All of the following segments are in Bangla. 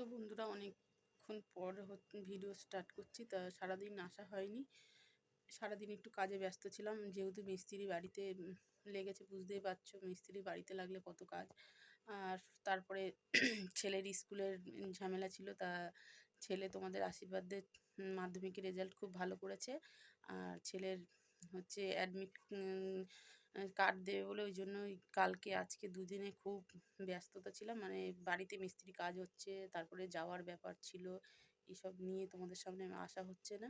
তো বন্ধুরা অনেকক্ষণ পর ভিডিও স্টার্ট করছি, তা সারাদিন আসা হয়নি। সারাদিন একটু কাজে ব্যস্ত ছিলাম, যেহেতু মিস্ত্রি বাড়িতে লেগেছে, বুঝতেই পারছ, মিস্ত্রি বাড়িতে লাগলে কত কাজ। আর তারপরে ছেলের স্কুলের ঝামেলা ছিল, তা ছেলে তোমাদের আশীর্বাদে মাধ্যমিকের রেজাল্ট খুব ভালো করেছে। আর ছেলের হচ্ছে অ্যাডমিট কার্ড দেবে বলে ওই জন্যই কালকে, আজকে দুদিনে খুব ব্যস্ততা ছিলাম। মানে বাড়িতে মিস্ত্রি কাজ হচ্ছে, তারপরে যাওয়ার ব্যাপার ছিল। এসব নিয়ে তোমাদের সামনে আসা হচ্ছে না।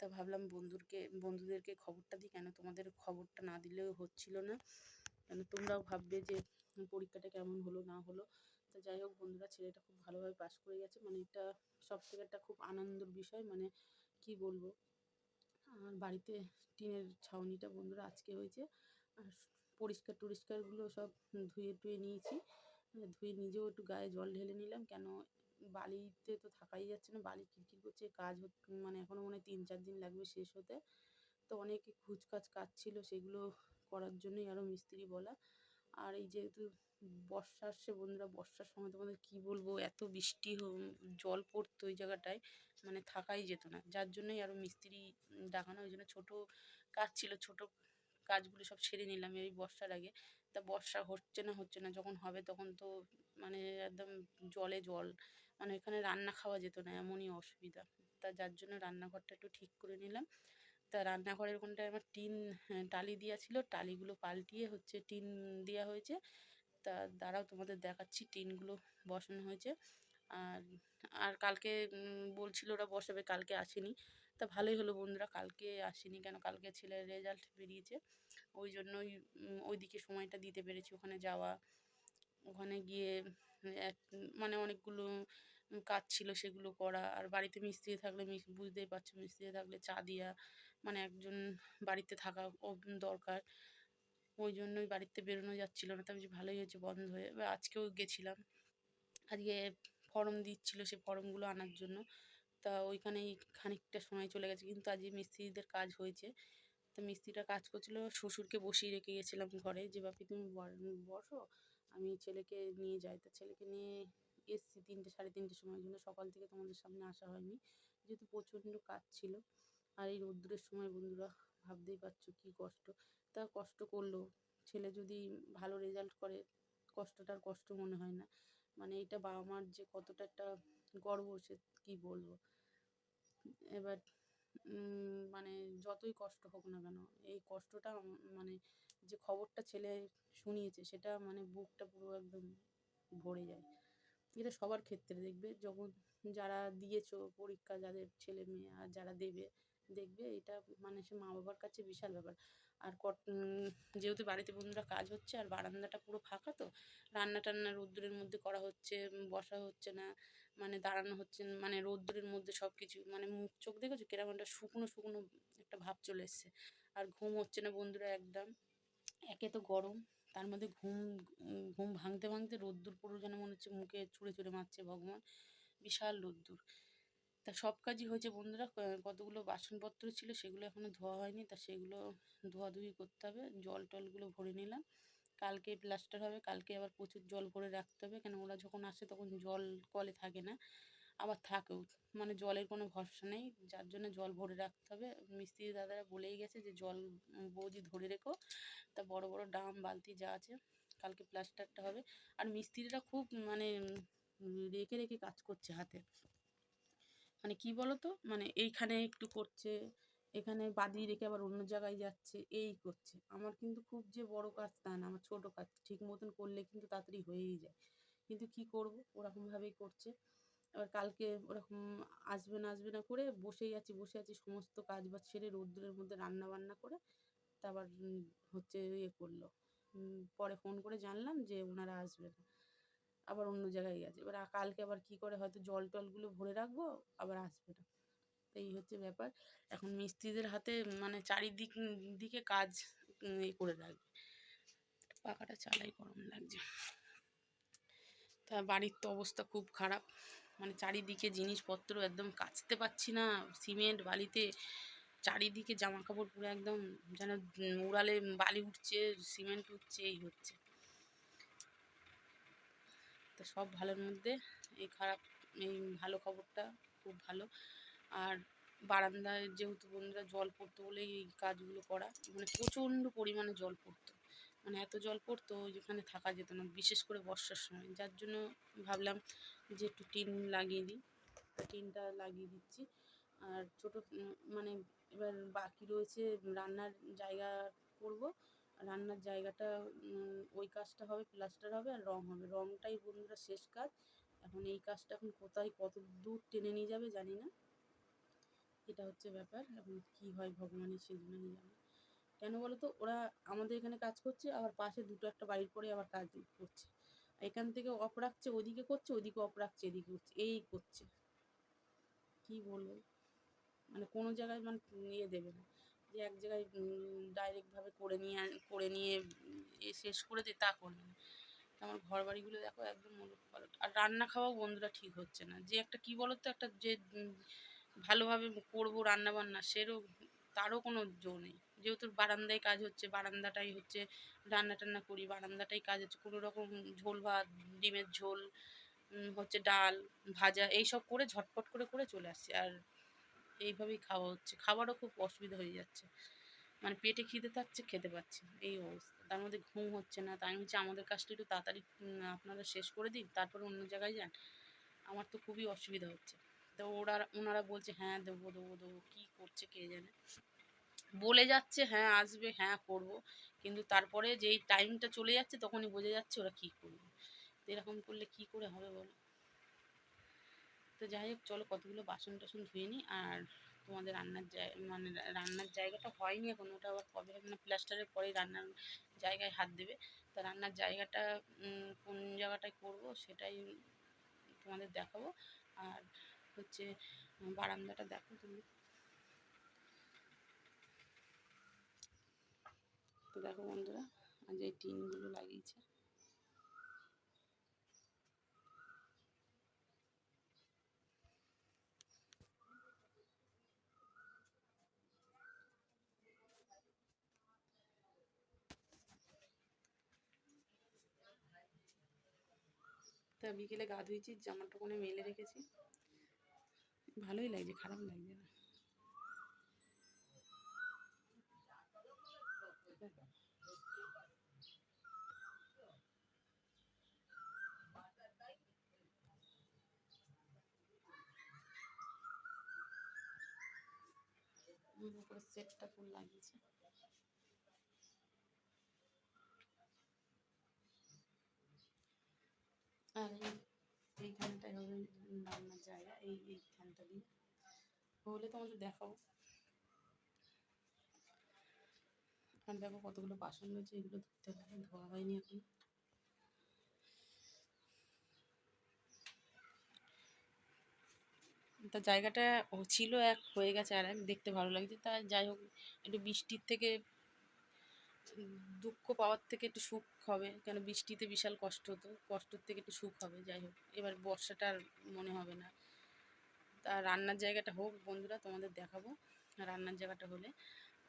তা ভাবলাম বন্ধুরকে, বন্ধুদেরকে খবরটা দিই। কেন তোমাদের খবরটা না দিলেও হচ্ছিল না। কেন তোমরাও ভাববে যে পরীক্ষাটা কেমন হলো, না হলো। তো যাই হোক, বন্ধুরা, ছেলেটা খুব ভালোভাবে পাশ করে গেছে। মানে এটা সব থেকে একটা খুব আনন্দের বিষয়। মানে কি বলব? আর বাড়িতে টিনের ছাউনিটা বন্ধুরা আজকে হয়েছে। পরিষ্কার টরিষ্কারগুলো সব ধুয়ে টুয়ে নিয়েছি। ধুয়ে নিজেও একটু গায়ে জল ঢেলে নিলাম, কেন বালিতে তো থাকাই যাচ্ছে না, বালি কিরকির করছে, কাজ মানে এখনও মনে হয় তিন চার দিন লাগবে শেষ হতে। তো অনেক খুচকাজ কাজ ছিল সেগুলো করার জন্যই আরও মিস্ত্রি বলা। আর এই যেহেতু বর্ষা আসছে বন্ধুরা, বর্ষার সময় তোমাদের কী বলব, এত বৃষ্টি জল পড়তো ওই জায়গাটায় মানে থাকাই যেত না। যার জন্যই আরও মিস্ত্রি ডাকানো, ওই জন্য ছোটো কাজ ছিল, ছোটো কাজগুলো সব সেরে নিলাম এই বর্ষার আগে। তা বর্ষা হচ্ছে না হচ্ছে না যখন হবে তখন তো মানে একদম জলে জল। মানে এখানে রান্না খাওয়া যেত না এমনই অসুবিধা। তা যার জন্য রান্নাঘরটা একটু ঠিক করে নিলাম। তা রান্নাঘরের ওখানটায় আমার টিন হ্যাঁ, টালি দেওয়া ছিল। টালিগুলো পাল্টিয়ে হচ্ছে টিন দেওয়া হয়েছে। তা দাঁড়াও তোমাদের দেখাচ্ছি টিনগুলো বসানো হয়েছে। আর আর কালকে বলছিল ওরা বসাবে কালকে আসেনি। তা ভালোই হলো বন্ধুরা কালকে আসেনি কেন? কালকে ছেলের রেজাল্ট বেরিয়েছে। ওই জন্যই ওই দিকে সময়টা দিতে পেরেছি ওখানে যাওয়া। ওখানে গিয়ে, এক মানে অনেকগুলো কাজ ছিল সেগুলো করা। আর বাড়িতে মিস্ত্রি থাকলে বুঝতেই পারছ, মিস্ত্রি থাকলে চা দিয়া মানে একজন বাড়িতে থাকা দরকার। ওই জন্যই বাড়িতে বেরোনো যাচ্ছিল না, তবে ভালোই হয়েছে, বন্ধ হয়ে, এবার আজকেও গেছিলাম। আজকে ফর্ম দিচ্ছিল সে ফর্মগুলো আনার জন্য। তা ওইখানেই খানিকটা সময় চলে গেছে, কিন্তু আজকে মিস্ত্রিদের কাজ হয়েছে। তো মিস্ত্রিটা কাজ করছিল, শ্বশুরকে বসিয়ে রেখে গেছিলাম ঘরে, যে, বাপি, তুমি বসো, আমি ছেলেকে নিয়ে যাই। তা ছেলেকে নিয়ে এসছি তিনটে, সাড়ে তিনটের সময় জন্য, সকাল থেকে তোমাদের সামনে আসা হয়নি, যেহেতু প্রচণ্ড কাজ ছিল। আর এই রোদ্দুরের সময় বন্ধুরা ভাবতেই পারছ কী কষ্ট। তা কষ্ট করল, ছেলে যদি ভালো রেজাল্ট করে কষ্টটার কষ্ট মনে হয় না। মানে এটা বাবা মার যে কতটা একটা গর্ব, সে কী বলব? এবার মানে যতই কষ্ট হোক না কেন, এই কষ্টটা মানে যে খবরটা ছেলে শুনিয়েছে সেটা মানে বুকটা পুরো একদম ভরে যায়। এটা সবার ক্ষেত্রে দেখবে, যখন যারা দিয়েছ পরীক্ষা যাদের ছেলে মেয়ে আর যারা দেবে, দেখবে এটা মানে সে মা বাবার কাছে বিশাল ব্যাপার। আর কট যেহেতু বাড়িতে বন্ধুরা কাজ হচ্ছে আর বারান্দাটা পুরো ফাঁকা তো রান্না টান্না রোদ্দুরের মধ্যে করা হচ্ছে, বসা হচ্ছে না মানে দাঁড়ানো হচ্ছে মানে রোদ্দুরের মধ্যে সব কিছু মানে মুখ চোখ দেখেছ? কীরকম একটা শুকনো শুকনো একটা ভাব চলে এসছে। আর ঘুম হচ্ছে না বন্ধুরা একদম। একে তো গরম, তার মধ্যে ঘুম ঘুম ভাঙতে ভাঙতে রোদ্দুর পুরো যেন মনে হচ্ছে মুখে ছুঁড়ে ছুঁড়ে মারছে ভগবান। বিশাল রোদ্দুর। তা সব কাজই হয়েছে বন্ধুরা কতগুলো বাসনপত্র ছিল সেগুলো এখনও ধোয়া হয়নি, তা সেগুলো ধোয়াধুয়ি করতে হবে। জল টলগুলো ভরে নিলাম। কালকে প্লাস্টার হবে, কালকে আবার প্রচুর জল ভরে রাখতে হবে। কেন ওরা যখন আসে তখন জল কলে থাকে না, আবার থাকেও। মানে জলের কোনো ভরসা নেই, যার জন্য জল ভরে রাখতে হবে। মিস্ত্রি দাদারা বলেই গেছে যে, জল বৌদি ধরে রেখো, তা বড় বড় ড্রাম বালতি যা আছে, কালকে প্লাস্টারটা হবে। আর মিস্ত্রিরা খুব মানে রেখে রেখে কাজ করছে হাতে। মানে কি বলতো? মানে এইখানে একটু করছে এখানে বাদিয়ে রেখে আবার অন্য জায়গায় যাচ্ছে, এই করছে। আমার কিন্তু খুব যে বড় কাজ তা না, আমার ছোটো কাজ। ঠিক মতন করলে কিন্তু তাড়াতাড়ি হয়েই যায়। কিন্তু কি করব? ওরকমভাবেই করছে। এবার কালকে ওরকম আসবে না আসবে না করে বসেই আছি, বসে আছি সমস্ত কাজ বাজ সেরে রোদ্দুরের মধ্যে রান্না বান্না করে তারপর হচ্ছে ইয়ে করল। পরে ফোন করে জানলাম যে ওনারা আসবে না। আবার অন্য জায়গায় গেছে। এবার কালকে আবার কি করে? হয়তো জল টলগুলো ভরে রাখব, আবার আসবে না। এই হচ্ছে ব্যাপার। এখন মিস্ত্রিদের হাতে মানে চারিদিক, দিকে কাজ করে রাখবে। পাখাটা চালাই গরম লাগছে। তা বাড়ির তো অবস্থা খুব খারাপ। মানে চারিদিকে জিনিসপত্র একদম কাচতে পারছি না। সিমেন্ট, বালিতে চারিদিকে জামা কাপড় পুরো একদম যেন উড়ালে বালি উঠছে, সিমেন্ট উঠছে, এই হচ্ছে। তো সব ভালোর মধ্যে এই খারাপ, এই ভালো খবরটা খুব ভালো। আর বারান্দায় যেহেতু বন্ধুরা জল পড়তো বলেই এই কাজগুলো করা মানে প্রচণ্ড পরিমাণে জল পড়তো। মানে এত জল পড়তো যেখানে থাকা যেত না, বিশেষ করে বর্ষার সময়। যার জন্য ভাবলাম যে একটু টিন লাগিয়ে দিই টিনটা লাগিয়ে দিচ্ছি। আর ছোটো মানে এবার বাকি রয়েছে রান্নার জায়গা করব। রান্নার জায়গাটা ওই কাজটা হবে, প্লাস্টার হবে আর রং হবে। রংটাই বন্ধুরা শেষ কাজ। এখন এই কাজটা এখন কোথায়, কত দূর টেনে নিয়ে যাবে জানি না। এটা হচ্ছে ব্যাপার এখন কী হয় ভগবানই সেজন্যই জানে কেন বলো তো ওরা আমাদের এখানে কাজ করছে, আবার পাশে দুটো একটা বাড়ির পরে আবার কাজ করছে। এখান থেকে অফ রাখছে, ওদিকে করছে, ওদিকে অফ রাখছে, এদিকে করছে, এই করছে। কি বলব? মানে কোনো জায়গায় মানে ইয়ে দেবে না। যে এক জায়গায় ডাইরেক্টভাবে করে নিয়ে করে নিয়ে এ শেষ করে দে, তা করবে না। আমার ঘর বাড়িগুলো দেখো একদম পালট। আর রান্না খাওয়াও বন্ধুরা ঠিক হচ্ছে না। যে একটা কি বলতো? একটা যে ভালোভাবে করব রান্না বান্না সেরও তারও কোনো জো নেই। যেহেতু বারান্দায় কাজ হচ্ছে, বারান্দাটাই হচ্ছে রান্না টান্না করি, বারান্দাটাই কাজ হচ্ছে, কোনো রকম ঝোল ভাত, ডিমের ঝোল হচ্ছে ডাল, ভাজা, এইসব করে ঝটপট করে করে চলে আসছে। আর এইভাবেই খাওয়া হচ্ছে। খাবারও খুব অসুবিধা হয়ে যাচ্ছে। মানে পেটে খিদে থাকছে, খেতে পাচ্ছি এই অবস্থা। তার মধ্যে ঘুম হচ্ছে না। তাই হচ্ছে আমাদের কাজটা একটু তাড়াতাড়ি আপনারা শেষ করে দিন, তারপরে অন্য জায়গায় যান। আমার তো খুবই অসুবিধা হচ্ছে। তো ওরা, ওনারা বলছে হ্যাঁ দেবো দেবো দেবো, কী করছে কে জানে? বলে যাচ্ছে হ্যাঁ আসবে হ্যাঁ করব। কিন্তু তারপরে যেই টাইমটা চলে যাচ্ছে, তখনই বোঝা যাচ্ছে ওরা কী করবে। তো এরকম করলে কী করে হবে বলো? তো যাই হোক, চলো কতগুলো বাসন টাসন ধুয়ে নিই। আর তোমাদের রান্নার জায়গা মানে রান্নার জায়গাটা হয়নি এখন, ওটা আবার কবে হবে না প্লাস্টারের পরে রান্নার জায়গায় হাত দেবে। তা রান্নার জায়গাটা কোন জায়গাটায় করব, সেটাই তোমাদের দেখাবো। আর হচ্ছে বারান্দাটা দেখো তুমি। তো দেখো বন্ধুরা, আজ এই টিনগুলো লাগিয়েছে। তা বিকেলে গা ধুয়েছি জামাটা কোনে মেলে রেখেছি। ভালোই লাগছে খারাপ লাগছে না। সেটটা ফুল লাগিয়েছে আর এই এইখানটায় হবে রান্নার জায়গা এই এইখানটা দিয়ে হলে তোমাদের দেখাবো আর দেখো কতগুলো বাসন রয়েছে, এগুলো ধুতে হবে, ধোয়া হয়নি এখন। তা জায়গাটা ছিল এক, হয়ে গেছে আর এক, দেখতে ভালো লাগছে। তা যাই হোক, একটু বৃষ্টির থেকে, দুঃখ পাওয়ার থেকে একটু সুখ হবে, কেন বৃষ্টিতে বিশাল কষ্ট হতো, কষ্টর থেকে একটু সুখ হবে, যাই হোক। এবার বর্ষাটা আর মনে হবে না। রান্নার জায়গাটা হোক বন্ধুরা, তোমাদের দেখাবো রান্নার জায়গাটা হলে।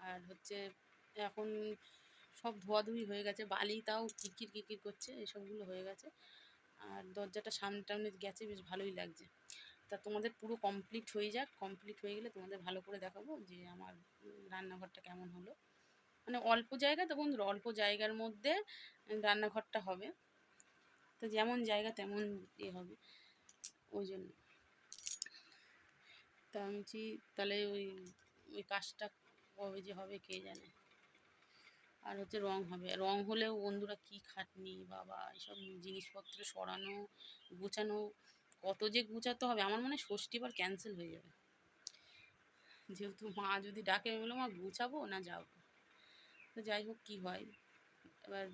আর হচ্ছে এখন সব ধোয়াধুয়ি হয়ে গেছে, বালি তাও কিরকির কিরকির করছে, এসবগুলো হয়ে গেছে। আর দরজাটা সামনে টামনে গেছে, বেশ ভালোই লাগছে। তা তোমাদের পুরো কমপ্লিট হয়ে যাক কমপ্লিট হয়ে গেলে তোমাদের ভালো করে দেখাবো যে আমার রান্নাঘরটা কেমন হলো। মানে অল্প জায়গা তো বন্ধুরা, অল্প জায়গার মধ্যে রান্নাঘরটা হবে। তো যেমন জায়গা তেমন ইয়ে হবে, ওই জন্য। তা আমি তাহলে ওই ওই কাজটা কবে যে হবে কে জানে। আর হচ্ছে রং হবে। রং হলেও বন্ধুরা কি খাটনি, বাবা, এসব জিনিসপত্র সরানো, গুছানো, কত যে গুছাতে হবে, আমার মনে ষষ্ঠীবার ক্যান্সেল হয়ে যাবে। যেহেতু মা যদি ডাকে বললাম, মা, গুছাবো না যাব তো যাই হোক, কী হয়? এবার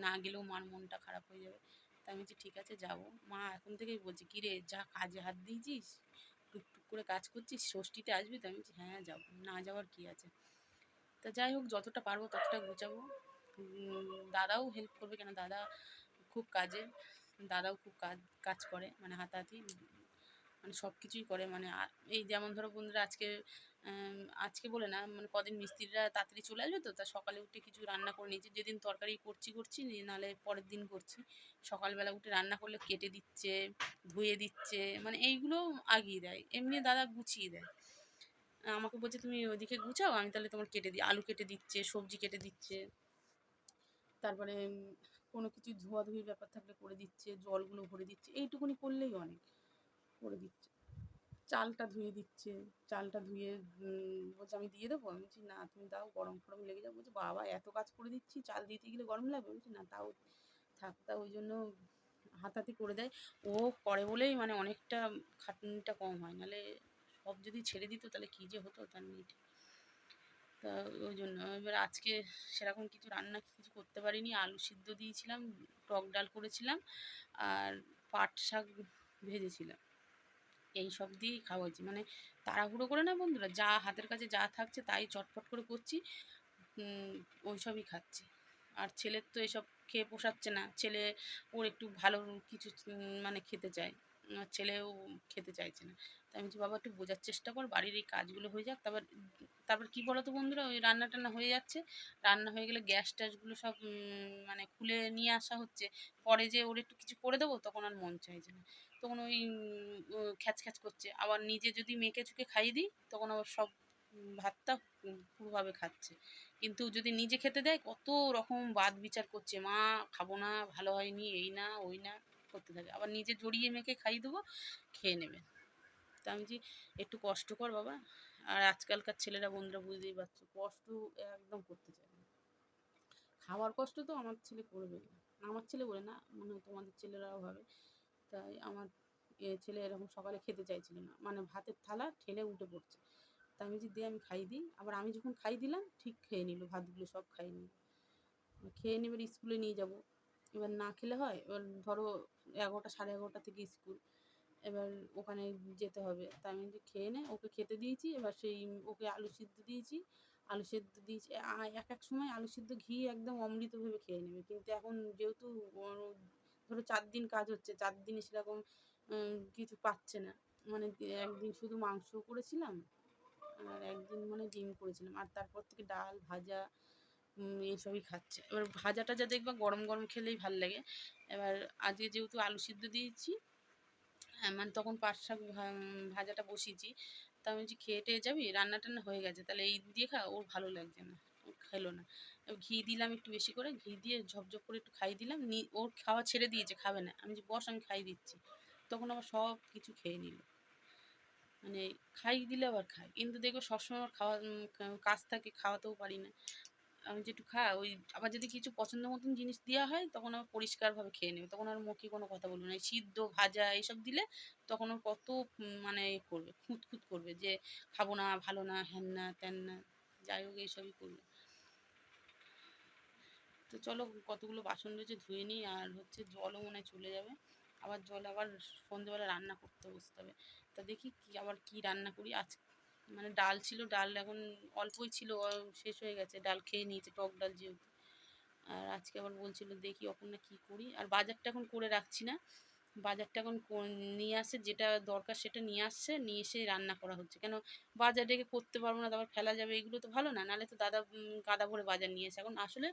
না গেলেও মার মনটা খারাপ হয়ে যাবে। তা আমি বলছি, ঠিক আছে, যাব। মা এখন থেকেই বলছি, কী রে, যা কাজে হাত দিয়েছিস? করে কাজ করছি ষষ্ঠীতে আসবি তো? আমি হ্যাঁ যাব। না যাওয়ার কী আছে? তা যাই হোক, যতটা পারব ততটা গুছাবো। দাদাও হেল্প করবে কেন? দাদা খুব কাজে দাদাও খুব কাজ কাজ করে মানে হাতাহাতি। মানে সব কিছুই করে মানে এই যেমন ধরো বন্ধুরা, আজকে আজকে বলে না মানে কদিন মিস্ত্রিরা তাড়াতাড়ি চলে আসবে তো, তা সকালে উঠে কিছু রান্না করে নিয়েছি। যেদিন তরকারি করছি করছি নাহলে পরের দিন করছি। সকালবেলা উঠে রান্না করলে কেটে দিচ্ছে, ধুয়ে দিচ্ছে মানে এইগুলো আগিয়ে দেয়। এমনি দাদা গুছিয়ে দেয়। আমাকে বলছে, তুমি ওইদিকে গুছাও, আমি তাহলে তোমার কেটে দিই। আলু কেটে দিচ্ছে, সবজি কেটে দিচ্ছে। তারপরে কোনো কিছু ধোয়াধুয়ির ব্যাপার থাকলে করে দিচ্ছে, জলগুলো ভরে দিচ্ছে। এইটুকুনি করলেই অনেক, করে দিচ্ছে। চালটা ধুয়ে দিচ্ছে। চালটা ধুয়ে বলছে, আমি দিয়ে দেবো? আমি বলছি, না, তুমি দাও, গরম ফরম লেগে যাবে। বলছে, বাবা, এত কাজ করে দিচ্ছি, চাল দিতে গেলে গরম লাগবে? বলছি, না, তাও থাক, তা ওই জন্য হাতাহাতি করে দেয়। ও করে বলেই মানে অনেকটা খাটনিটা কম হয়। নাহলে সব যদি ছেড়ে দিত, তাহলে কী যে হতো তার ঠিক। তা ওই জন্য এবার আজকে সেরকম কিছু রান্না কিছু করতে পারিনি। আলু সিদ্ধ দিয়েছিলাম, টক ডাল করেছিলাম, আর পাট শাক ভেজেছিলাম। এই সব দিয়েই খাওয়া হয়েছে। মানে তাড়াহুড়ো করে না বন্ধুরা? যা হাতের কাছে যা থাকছে তাই চটপট করে করছি ওই সবই খাচ্ছি। আর ছেলের তো এসব খেয়ে পোষাচ্ছে না। ছেলে ওর একটু ভালো কিছু মানে খেতে চায়। ছেলেও খেতে চাইছে না। তাই আমি বাবা, একটু বোঝার চেষ্টা কর, বাড়ির এই কাজগুলো হয়ে যাক। তারপর তারপর কী বলো তো বন্ধুরা? ওই রান্না টান্না হয়ে যাচ্ছে। রান্না হয়ে গেলে গ্যাস ট্যাসগুলো সব মানে খুলে নিয়ে আসা হচ্ছে। পরে যে ওর একটু কিছু করে দেবো, তখন আর মন চাইছে না। তখন ওই খ্যাচ খ্যাচ করছে। আবার নিজে যদি মেখে চুকে খাইয়ে দিই, তখন আবার সব ভাতটা পুরোভাবে খাচ্ছে। কিন্তু যদি নিজে খেতে দেয়, কত রকম বাদ বিচার করছে। মা, খাব না, ভালো হয়নি, এই না, ওই না করতে থাকে। আবার নিজে জড়িয়ে মেখে খাইয়ে দেবো, খেয়ে নেবে। তা আমি যে একটু কষ্ট কর বাবা। আর আজকালকার ছেলেরা, বন্ধুরা বুঝতেই পারছ, কষ্ট একদম করতে চায় না। খাওয়ার কষ্ট তো আমার ছেলে করবে না। আমার ছেলে বলে না, মনে হয় তোমাদের ছেলেরাও ভাবে তাই আমার ছেলে এরকম সকালে খেতে চাইছিল না। মানে ভাতের থালা ঠেলে উঠে পড়ছে। তা আমি যে দিয়ে আমি খাইয়ে দিই। আবার আমি যখন খাই দিলাম, ঠিক খেয়ে নিল, ভাতগুলো সব খাইয়ে নিল। খেয়ে নিয়ে এবার স্কুলে নিয়ে যাব। এবার না খেলে হয়, এবার ধরো এগারোটা, সাড়ে এগারোটা থেকে স্কুল। এবার ওখানে যেতে হবে। তা আমি খেয়ে নে, ওকে খেতে দিয়েছি। এবার সেই ওকে আলু সিদ্ধ দিয়েছি। আলু সিদ্ধ দিয়েছি। এক এক সময় আলু সিদ্ধ ঘি একদম অমৃত ভেবে খেয়ে নেবে। কিন্তু এখন যেহেতু ধরো চার দিন কাজ হচ্ছে চার দিনে সেরকম কিছু পাচ্ছে না। মানে একদিন শুধু মাংস করেছিলাম আর একদিন মানে ডিম করেছিলাম। আর তারপর থেকে ডাল ভাজা উম, এইসবই খাচ্ছে। এবার ভাজাটা যা দেখবা গরম গরম খেলেই ভালো লাগে। এবার আজকে যেহেতু আলু সিদ্ধ দিয়েছি মানে তখন পাট শাক ভাজাটা বসিয়েছি তা আমি বলছি খেয়ে টেয়ে যাবি? রান্না টান্না হয়ে গেছে তাহলে এই দিয়ে খা ওর ভালো লাগছে না। খেলো না। ঘি দিলাম একটু বেশি করে, ঘি দিয়ে ঝপঝপ করে একটু খাইয়ে দিলাম, নি, ওর খাওয়া ছেড়ে দিয়েছে, খাবে না। আমি যে বস, আমি খাইয়ে দিচ্ছি। তখন আবার সব কিছু খেয়ে নিল। মানে খাইয়ে দিলে আবার খায়। কিন্তু দেখব সবসময় আমার খাওয়া কাজ থাকে, খাওয়াতেও পারি না। আমি যে একটু খা, ওই আবার যদি কিছু পছন্দ মতন জিনিস দেওয়া হয়, তখন আবার পরিষ্কারভাবে খেয়ে নেবে। তখন আর মুখে কোনো কথা বলবে না। সিদ্ধ, ভাজা এইসব দিলে তখন ওর কত মানে করবে খুঁত খুঁত করবে যে, খাব না, ভালো না, হ্যান না, ত্যান না, যাই হোক, এইসবই করবে। তো চলো কতগুলো বাসন রয়েছে ধুয়ে নিই, আর হচ্ছে জলও মনে চলে যাবে। আবার জল আবার সন্ধেবেলা রান্না করতে বসতে হবে। তা দেখি কি আবার কি রান্না করি। আজ মানে ডাল ছিল, ডাল এখন অল্পই ছিল শেষ হয়ে গেছে, ডাল খেয়ে নিয়েছে, টক ডাল যেহেতু। আর আজকে আবার বলছিল দেখি অপর্ণা কী করি। আর বাজারটা এখন করে রাখছি না। বাজারটা এখন নিয়ে আসে যেটা দরকার সেটা নিয়ে আসছে, নিয়ে এসে রান্না করা হচ্ছে। কেন বাজার রেখে করতে পারব না, তারপর ফেলা যাবে, এগুলো তো ভালো না, নাহলে তো দাদা গাদা ভরে বাজার নিয়ে এসে এখন আসলে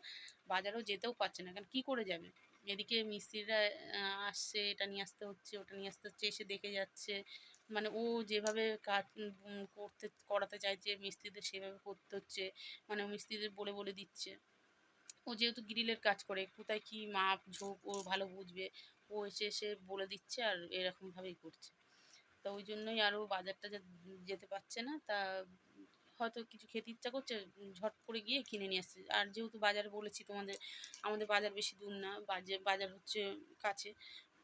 বাজারও যেতেও পারছে না। কারণ কী করে যাবে? এদিকে মিস্ত্রিরা আসছে, এটা নিয়ে আসতে হচ্ছে, ওটা নিয়ে আসতে হচ্ছে, এসে দেখে যাচ্ছে। মানে ও যেভাবে কাজ করতে, করাতে চাইছে, মিস্ত্রিদের সেভাবে করতে হচ্ছে। মানে মিস্ত্রিদের বলে বলে দিচ্ছে। ও যেহেতু গ্রিলের কাজ করে, কোথায় কি মাপ ঝোঁক ও ভালো বুঝবে। ও এসে এসে বলে দিচ্ছে আর এরকমভাবেই করছে। তা ওই জন্যই আরও বাজারটা যেতে পারছে না, তা হয়তো কিছু খেতে ইচ্ছা করছে, ঝট করে গিয়ে কিনে নিয়ে আসছে। আর যেহেতু বাজার বলেছি তোমাদের, আমাদের বাজার বেশি দূর না বাজার বাজার হচ্ছে কাছে,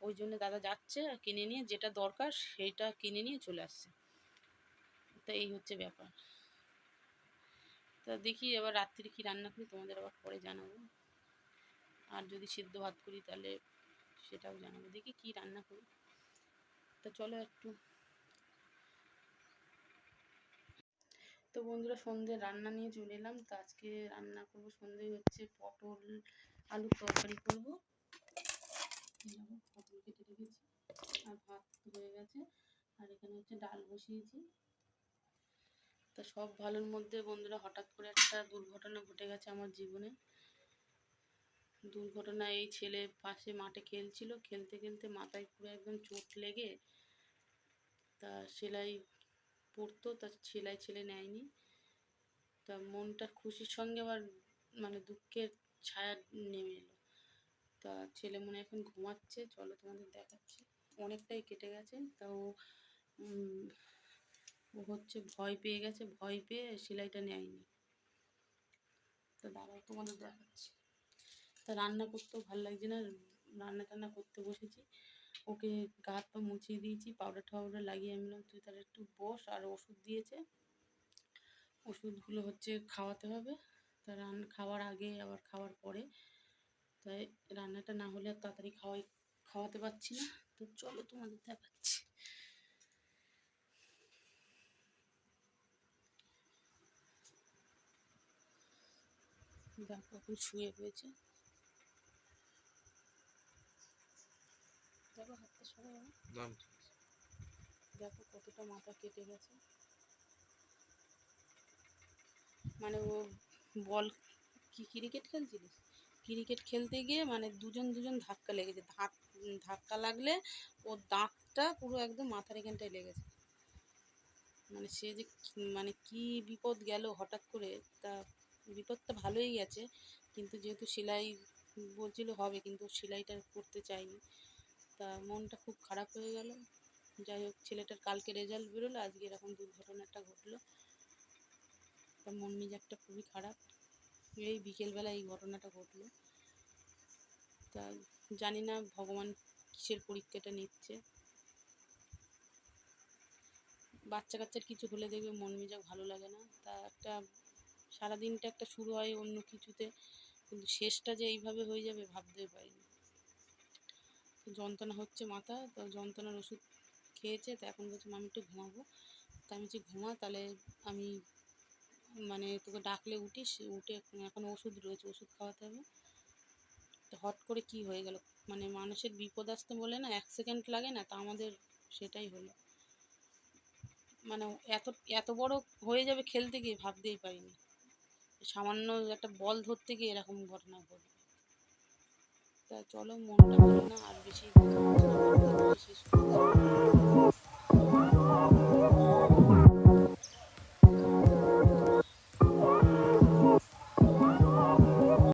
ওই জন্য দাদা যাচ্ছে আর কিনে নিয়ে যেটা দরকার সেটা কিনে নিয়ে চলে আসছে। তা এই হচ্ছে ব্যাপার। তা দেখি এবার রাত্রিরে কি রান্না করি, তোমাদের আবার পরে জানাব। আর যদি সিদ্ধ ভাত করি তাহলে সেটাও জানাব। দেখি কি রান্না করি। তা চলো একটু। তো বন্ধুরা সন্ধ্যে রান্না নিয়ে চলে এলাম। তো আজকে রান্না করব সন্ধ্যে হচ্ছে পটল, আলুর তরকারি করব। পটল কেটে রেখেছি। আর ভাত হয়ে গেছে। আর এখানে হচ্ছে ডাল বসিয়েছি। তা সব ভালোর মধ্যে বন্ধুরা হঠাৎ করে একটা দুর্ঘটনা ঘটে গেছে আমার জীবনে। দুর্ঘটনা এই ছেলে পাশে মাঠে খেলছিল। খেলতে খেলতে মাথায় পুরো একদম চোট লেগে তা সেলাই পড়তো তা সেলাই ছেলে নেয়নি। তা মনটা খুশির সঙ্গে আবার মানে দুঃখের ছায়া নেমে এলো। তা ছেলে মনে এখন ঘুমাচ্ছে। চলো তোমাদের দেখাচ্ছি। অনেকটাই কেটে গেছে। তা ও ও হচ্ছে ভয় পেয়ে গেছে। ভয় পেয়ে সেলাইটা নেয়নি। তা দাঁড়াও তোমাদের দেখাচ্ছি। তা রান্না করতেও ভালো লাগছে না। রান্না টান্না করতে বসেছি। ওকে গা হাত পা মুছিয়ে দিয়েছি পাউডার টাউডার লাগিয়ে আমি বললাম, তুই তাহলে একটু বস আর ওষুধ দিয়েছে। ওষুধগুলো হচ্ছে খাওয়াতে হবে। তা রান, খাওয়ার আগে, আবার খাওয়ার পরে। তাই রান্নাটা না হলে আর তাড়াতাড়ি খাওয়াই, খাওয়াতে পারছি না। তো চলো তোমাদের দেখাচ্ছি। দেখো শুয়ে রয়েছে। দেখো হাতটা সরে নাম দেখো কতটা মাথা কেটে গেছে। মানে ও বল কি ক্রিকেট খেলছিলিস? ক্রিকেট খেলতে গিয়ে মানে দুজন দুজন ধাক্কা লেগেছে। ধাক ধাক্কা লাগলে ওর দাঁতটা পুরো একদম মাথার এখানটায় লেগেছে মানে সে যে মানে কি বিপদ গেল হঠাৎ করে তা বিপদটা ভালোই গেছে। কিন্তু যেহেতু সেলাই বলছিল হবে কিন্তু সেলাইটা করতে চায়নি। তা মনটা খুব খারাপ হয়ে গেল। যাই হোক, ছেলেটার কালকে রেজাল্ট বেরোলো, আজকে এরকম দুর্ঘটনাটা ঘটলো। তা মন মেজাজটা খুবই খারাপ। এই বিকেলবেলা এই ঘটনাটা ঘটলো। তা জানি না ভগবান কিসের পরীক্ষাটা নিচ্ছে। বাচ্চা কাচ্চার কিছু হলে দেখবে মন মেজাজ ভালো লাগে না। তা একটা সারাদিনটা একটা শুরু হয় অন্য কিছুতে, কিন্তু শেষটা যে এইভাবে হয়ে যাবে ভাবতেই পারিনি। যন্ত্রণা হচ্ছে মাথা তো যন্ত্রণার ওষুধ খেয়েছে, তো এখন বলছে আমি একটু ঘুমাবো। তা আমি বলছি, ঘুমা, তাহলে আমি মানে তোকে ডাকলে উঠিস, উঠে এখন ওষুধ রয়েছে, ওষুধ খাওয়াতে হবে। তো হট করে কি হয়ে গেল? মানে মানুষের বিপদ আসতে বলে না, এক সেকেন্ড লাগে না, তা আমাদের সেটাই হলো। মানে এত এত বড় হয়ে যাবে খেলতে গিয়ে ভাবতেই পারিনি। সামান্য একটা বল ধরতে গিয়ে এরকম ঘটনা ঘটবে তা চলো মনটা না আর বেশি শেষ করে